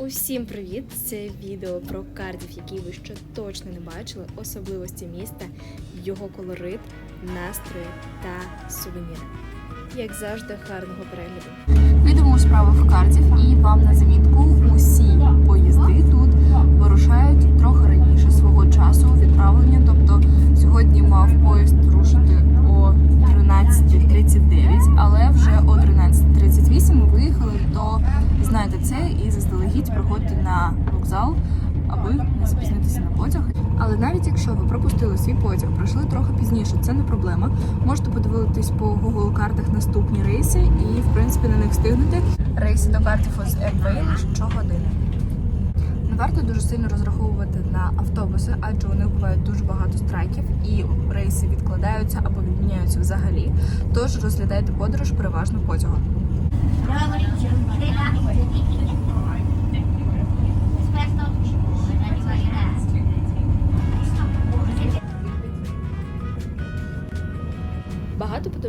Усім привіт! Це відео про Кардів, який ви ще точно не бачили, особливості міста, його колорит, настрої та сувеніри. Як завжди, гарного перегляду. Підемо у справу в Кардів і вам на замітку усі поїзди тут вирушають трохи раніше свого часу відправлення. Тобто сьогодні мав поїзд рушити о 13.39, але вже о 13.38 ми виїхали, то знаєте це і заздалегідь приходьте на вокзал, аби не запізнитися на потяг. Але навіть якщо ви пропустили свій потяг, прийшли трохи пізніше, це не проблема. Можете подивитись по Google картах наступні рейси і, в принципі, на них встигнути. Рейси до Кардіфу з Airway щогодини. Не варто дуже сильно розраховувати на автобуси, адже у них буває дуже багато страйків і рейси відкладаються або відміняються взагалі. Тож розглядайте подорож переважно потягом.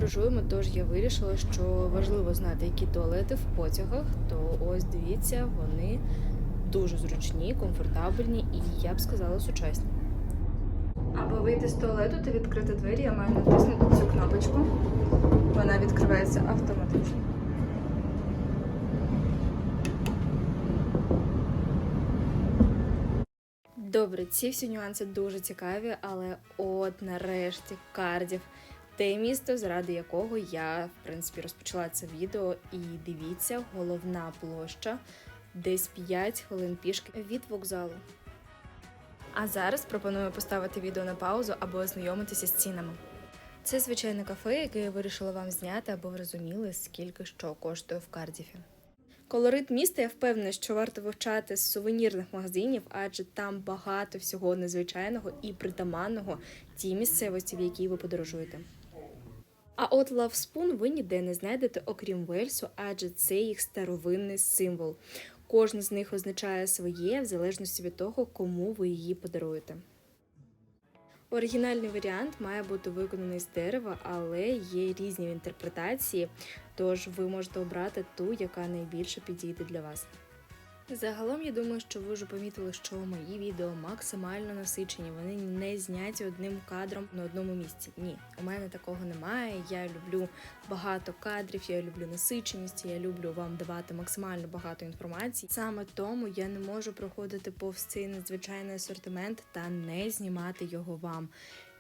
Подорожуємо, тож я вирішила, що важливо знати, які туалети в потягах. То ось дивіться, вони дуже зручні, комфортабельні і я б сказала сучасні. Аби вийти з туалету та відкрити двері, я маю натиснути цю кнопочку. Вона відкривається автоматично. Добре, ці всі нюанси дуже цікаві, але от нарешті Кардів. Те місто, заради якого я, в принципі, розпочала це відео. І дивіться, головна площа десь 5 хвилин пішки від вокзалу. А зараз пропоную поставити відео на паузу або ознайомитися з цінами. Це звичайне кафе, яке я вирішила вам зняти, аби ви розуміли, скільки що коштує в Кардіфі. Колорит міста я впевнена, що варто вивчати з сувенірних магазинів, адже там багато всього незвичайного і притаманного тій місцевості, в якій ви подорожуєте. А от лавспун ви ніде не знайдете, окрім Вельсу, адже це їх старовинний символ. Кожен з них означає своє в залежності від того, кому ви її подаруєте. Оригінальний варіант має бути виконаний з дерева, але є різні інтерпретації, тож ви можете обрати ту, яка найбільше підійде для вас. Загалом я думаю, що ви вже помітили, що мої відео максимально насичені. Вони не зняті одним кадром на одному місці. Ні, у мене такого немає. Я люблю багато кадрів, я люблю насиченість, я люблю вам давати максимально багато інформації. Саме тому я не можу проходити повз цей надзвичайний асортимент та не знімати його вам.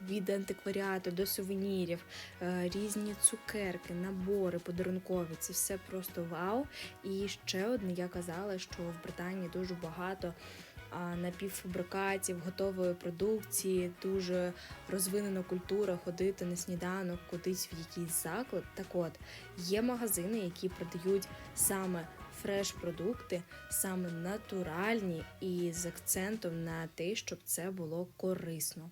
Від антикваріату до сувенірів, е, різні цукерки, набори подарункові це все просто вау. І ще одне я казала, що в Британії дуже багато напівфабрикатів, готової продукції, дуже розвинена культура ходити на сніданок, кудись в якийсь заклад. Так от є магазини, які продають саме фреш-продукти, саме натуральні і з акцентом на те, щоб це було корисно.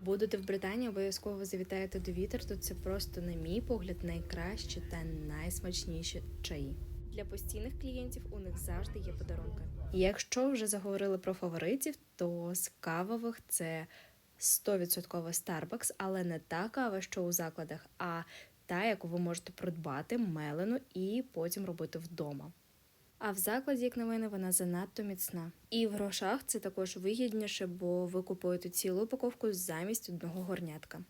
Будете в Британії, обов'язково завітаєте до вітер. Тут це просто, на мій погляд, найкращі та найсмачніші чаї. Для постійних клієнтів у них завжди є подарунки. Якщо вже заговорили про фаворитів, то з кавових це 100% Starbucks, але не та кава, що у закладах, а та, яку ви можете придбати мелену і потім робити вдома. А в закладі, як на мене, вона занадто міцна. І в грошах це також вигідніше, бо ви купуєте цілу упаковку замість одного горнятка.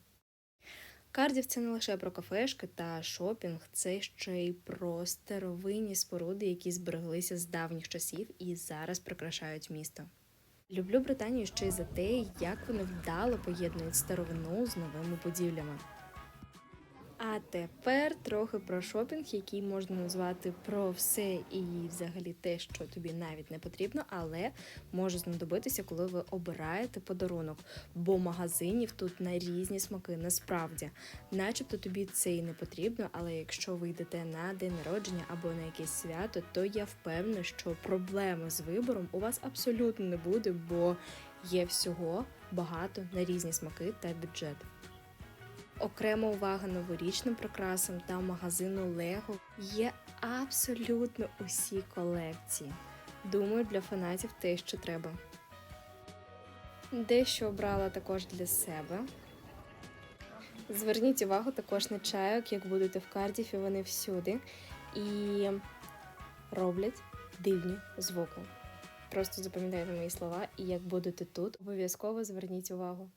Кардів це не лише про кафешки та шопінг, це ще й про старовинні споруди, які збереглися з давніх часів і зараз прикрашають місто. Люблю Британію ще й за те, як вони вдало поєднують старовину з новими будівлями. А тепер трохи про шопінг, який можна назвати про все і взагалі те, що тобі навіть не потрібно, але може знадобитися, коли ви обираєте подарунок. Бо магазинів тут на різні смаки, насправді, начебто тобі це і не потрібно, але якщо ви йдете на день народження або на якесь свято, то я впевнена, що проблеми з вибором у вас абсолютно не буде, бо є всього багато на різні смаки та бюджет. Окрема увага новорічним прикрасам та магазину Лего є абсолютно усі колекції. Думаю, для фанатів те, що треба. Дещо обрала також для себе. Зверніть увагу також на чайок, як будете в Кардіфі, вони всюди і роблять дивні звуки. Просто запам'ятайте мої слова, і як будете тут, обов'язково зверніть увагу.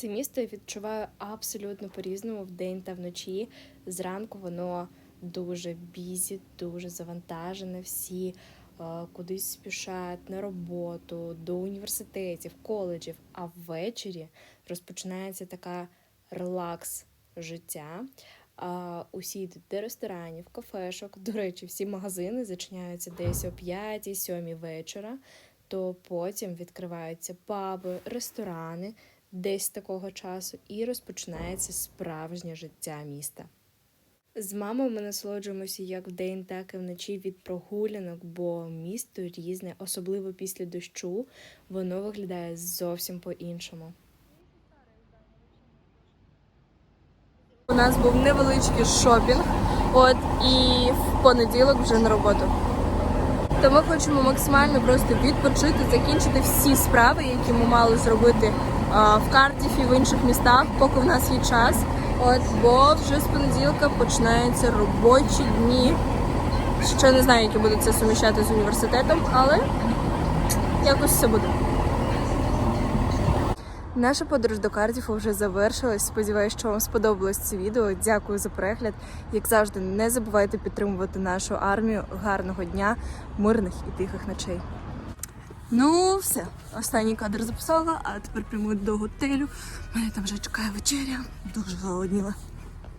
Це місто я відчуваю абсолютно по-різному вдень та вночі. Зранку воно дуже бізі, дуже завантажене. Всі е, кудись спішають на роботу, до університетів, коледжів. А ввечері розпочинається така релакс життя. Усі йдуть до ресторанів, кафешок. До речі, всі магазини зачиняються десь о 5-7 вечора, то потім відкриваються паби, ресторани десь такого часу, і розпочинається справжнє життя міста. З мамою ми насолоджуємося як вдень, так і вночі від прогулянок, бо місто різне, особливо після дощу, воно виглядає зовсім по-іншому. У нас був невеличкий шопінг, от і в понеділок вже на роботу. То ми хочемо максимально просто відпочити, закінчити всі справи, які ми мали зробити в Кардіфі, в інших містах, поки в нас є час. От, бо вже з понеділка починаються робочі дні. Ще не знаю, які будуть це суміщати з університетом, але якось все буде. Наша подорож до Кардіфу вже завершилась. Сподіваюсь, що вам сподобалось це відео. Дякую за перегляд. Як завжди, не забувайте підтримувати нашу армію. Гарного дня, мирних і тихих ночей. Ну, все. Останній кадр записала, а тепер прямую до готелю. Мене там вже чекає вечеря. Дуже голодніла.